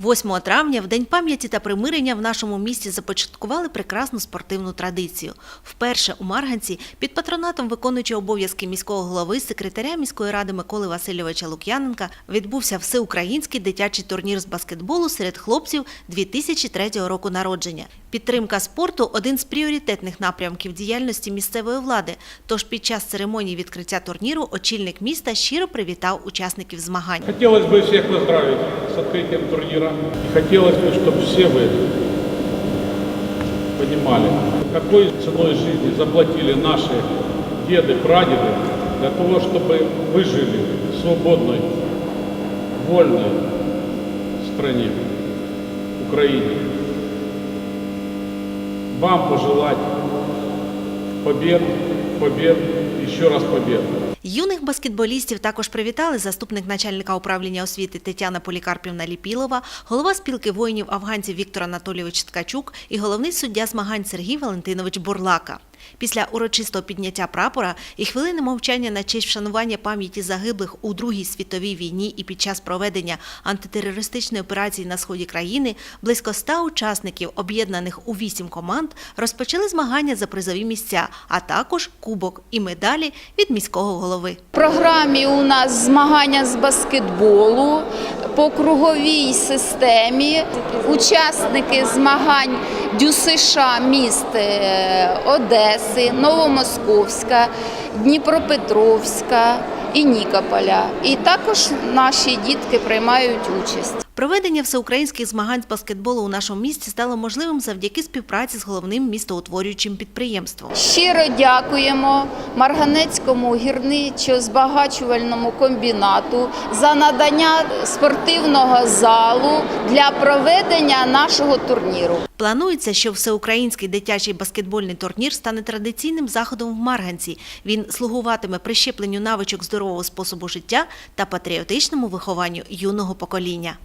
8 травня, в День пам'яті та примирення в нашому місті започаткували прекрасну спортивну традицію. Вперше у Марганці під патронатом виконуючого обов'язки міського голови, секретаря міської ради Миколи Васильовича Лук'яненка відбувся всеукраїнський дитячий турнір з баскетболу серед хлопців 2003 року народження. Підтримка спорту один з пріоритетних напрямків діяльності місцевої влади. Тож під час церемонії відкриття турніру очільник міста щиро привітав учасників змагань. Хотелось бы всех поздравить с открытием турнира. И хотелось бы, чтобы все вы понимали, какой ценой жизни заплатили наши деды, прадеды для того, чтобы вы жили в свободной, вольной стране, Украине. Вам пожелать побед, побед, еще раз побед. Юних баскетболістів також привітали заступник начальника управління освіти Тетяна Полікарпівна Ліпілова, голова спілки воїнів афганців Віктор Анатолійович Ткачук і головний суддя змагань Сергій Валентинович Бурлака. Після урочистого підняття прапора і хвилини мовчання на честь вшанування пам'яті загиблих у Другій світовій війні і під час проведення антитерористичної операції на сході країни близько ста учасників, об'єднаних у вісім команд, розпочали змагання за призові місця, а також кубок і медалі від міського голови. В програмі у нас змагання з баскетболу по круговій системі. Учасники змагань ДЮСШ міст е, Одеси, Новомосковська, Дніпропетровська і Нікополя. І також наші дітки приймають участь. Проведення всеукраїнських змагань з баскетболу у нашому місті стало можливим завдяки співпраці з головним містоутворюючим підприємством. Щиро дякуємо Марганецькому гірничо-збагачувальному комбінату за надання спортивного залу для проведення нашого турніру. Планується, що всеукраїнський дитячий баскетбольний турнір стане традиційним заходом в Марганці. Він слугуватиме прищепленню навичок здорового способу життя та патріотичному вихованню юного покоління.